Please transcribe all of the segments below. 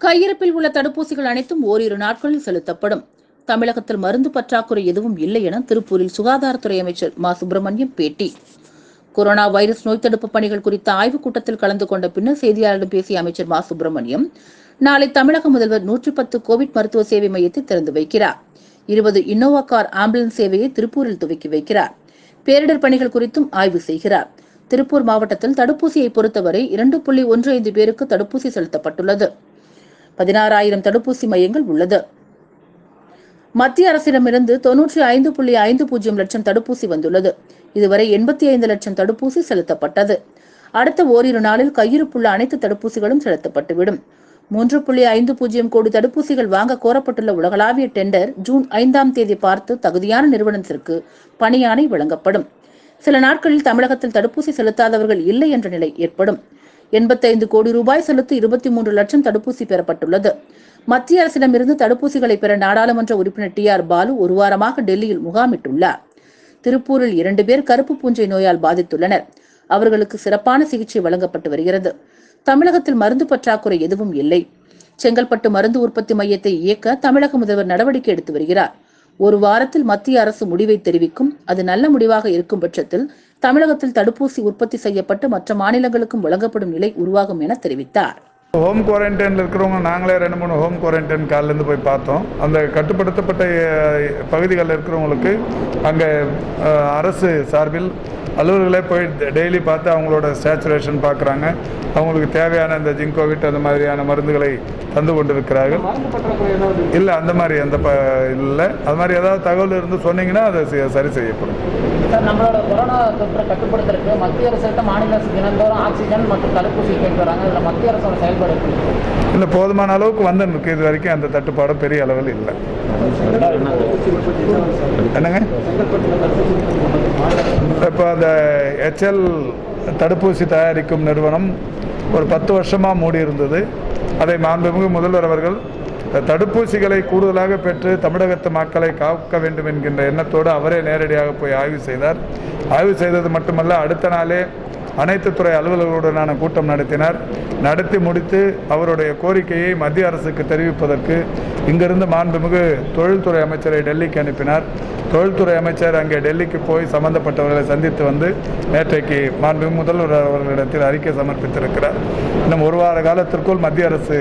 கையிருப்பில் உள்ள தடுப்பூசிகள் அனைத்தும் ஓரிரு நாட்களில் செலுத்தப்படும். தமிழகத்தில் மருந்து பற்றாக்குறை எதுவும் இல்லை என திருப்பூரில் சுகாதாரத்துறை அமைச்சர் மா. சுப்பிரமணியம் பேட்டி. கொரோனா வைரஸ் நோய் தடுப்பு பணிகள் குறித்த ஆய்வுக் கூட்டத்தில் கலந்து கொண்ட பின்னர் செய்தியாளர்களிடம் பேசிய அமைச்சர் மா. சுப்பிரமணியம் நாளை தமிழக முதல்வர் நூற்றி பத்து கோவிட் மருத்துவ சேவை மையத்தை திறந்து வைக்கிறார். இருபது இன்னோவா கார் ஆம்புலன்ஸ் சேவையை திருப்பூரில் துவக்கி வைக்கிறார். பேரிடர் பணிகள் குறித்தும் ஆய்வு செய்கிறார். திருப்பூர் மாவட்டத்தில் தடுப்பூசியை பொறுத்தவரை இரண்டு புள்ளி ஒன்று ஐந்து பேருக்கு தடுப்பூசி செலுத்தப்பட்டுள்ளது. பதினாறாயிரம் தடுப்பூசி மையங்கள் உள்ளது. மத்திய அரசிடமிருந்து தொன்னூற்றி ஐந்து புள்ளி ஐந்து பூஜ்ஜியம் லட்சம் தடுப்பூசி வந்துள்ளது. இதுவரை எண்பத்தி ஐந்து லட்சம் தடுப்பூசி செலுத்தப்பட்டது. அடுத்த ஓரிரு நாளில் கையிருப்புள்ள அனைத்து தடுப்பூசிகளும் செலுத்தப்பட்டுவிடும். மூன்று புள்ளி ஐந்து பூஜ்ஜியம் கோடி தடுப்பூசிகள் வாங்க கோரப்பட்டுள்ள உலகளாவிய டெண்டர் ஜூன் ஐந்தாம் தேதி பார்த்து தகுதியான நிறுவனத்திற்கு பணியாணை வழங்கப்படும். சில நாட்களில் தமிழகத்தில் தடுப்பூசி செலுத்தாதவர்கள் இல்லை என்ற நிலை ஏற்படும். எண்பத்தைந்து கோடி ரூபாய் செலுத்தி இருபத்தி மூன்று லட்சம் தடுப்பூசி பெறப்பட்டுள்ளது. மத்திய அரசிடமிருந்து தடுப்பூசிகளை பெற நாடாளுமன்ற உறுப்பினர் டி ஆர் பாலு ஒரு வாரமாக டெல்லியில் முகாமிட்டுள்ளார். திருப்பூரில் இரண்டு பேர் கருப்பு பூஞ்சை நோயால் பாதித்துள்ளனர். அவர்களுக்கு சிறப்பான சிகிச்சை வழங்கப்பட்டு வருகிறது. தமிழகத்தில் மருந்து பற்றாக்குறை எதுவும் இல்லை. செங்கல்பட்டு மருந்து உற்பத்தி மையத்தை இயக்க தமிழக முதல்வர் நடவடிக்கை எடுத்து வருகிறார். ஒரு வாரத்தில் மத்திய அரசு முடிவை தெரிவிக்கும். அது நல்ல முடிவாக இருக்கும் பட்சத்தில் தமிழகத்தில் தடுப்பூசி உற்பத்தி செய்யப்பட்டு மற்ற மாநிலங்களுக்கும் வழங்கப்படும் நிலை உருவாகும் என தெரிவித்தார். ஹோம் குவாரண்டைனில் இருக்கிறவங்க நாங்களே ரெண்டு மூணு ஹோம் குவாரண்டைன் காலிலேருந்து போய் பார்த்தோம். அந்த கட்டுப்படுத்தப்பட்ட பகுதிகளில் இருக்கிறவங்களுக்கு அங்கே அரசு சார்பில் அலுவலர்களே போய் டெய்லி பார்த்து அவங்களோட சேச்சுரேஷன் பார்க்குறாங்க. அவங்களுக்கு தேவையான இந்த ஜிங்கோவிட் அந்த மாதிரியான மருந்துகளை தந்து கொண்டிருக்கிறார்கள். இல்லை அந்த மாதிரி அந்த ப இல்லை. அது மாதிரி ஏதாவது தகவல் இருந்து சொன்னீங்கன்னா அதை சரி செய்யப்படும். நம்மளோட கொரோனா தொற்றை கட்டுப்படுத்துறதுக்கு மத்திய அரசு மாநில அரசு தினந்தோறும் ஆக்சிஜன் மற்றும் தடுப்பூசி கேட்டு வராங்க. இதில் மத்திய அரசோட செயல் செயல்படக்கூடிய இல்லை போதுமான அளவுக்கு வந்துருக்கு. இது வரைக்கும் அந்த தட்டுப்பாடு பெரிய அளவில் இல்லை. என்னங்க? இப்போ அந்த ஹெச்எல் தடுப்பூசி தயாரிக்கும் நிறுவனம் ஒரு பத்து வருஷமாக மூடி இருந்தது. அதை மாண்புமிகு முதல்வர் அவர்கள் தடுப்பூசிகளை கூடுதலாக பெற்று தமிழகத்து மக்களை காக்க வேண்டும் என்கின்ற எண்ணத்தோடு அவரே நேரடியாக போய் ஆய்வு செய்தார். ஆய்வு செய்தது மட்டுமல்ல அடுத்த நாளே அனைத்து துறை அலுவலர்களுடனான கூட்டம் நடத்தினார். நடத்தி முடித்து அவருடைய கோரிக்கையை மத்திய அரசுக்கு தெரிவிப்பதற்கு இங்கிருந்து மாண்புமிகு தொழில்துறை அமைச்சரை டெல்லிக்கு அனுப்பினார். தொழில்துறை அமைச்சர் அங்கே டெல்லிக்கு போய் சம்பந்தப்பட்டவர்களை சந்தித்து வந்து நேற்றைக்கு மாண்புமிகு முதல்வர் அவர்களிடத்தில் அறிக்கை சமர்ப்பித்திருக்கிறார். இன்னும் ஒரு வார காலத்திற்குள் மத்திய அரசு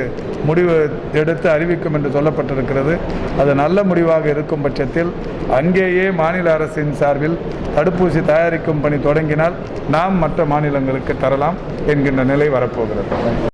முடிவு எடுத்து அறிவிக்கும் என்று சொல்லப்பட்டிருக்கிறது. அது நல்ல முடிவாக இருக்கும் பட்சத்தில் அங்கேயே மாநில அரசின் சார்பில் தடுப்பூசி தயாரிக்கும் பணி தொடங்கினால் நாம் மற்ற மாநிலங்களுக்கு தரலாம் என்கின்ற நிலை வரப்போகிறது.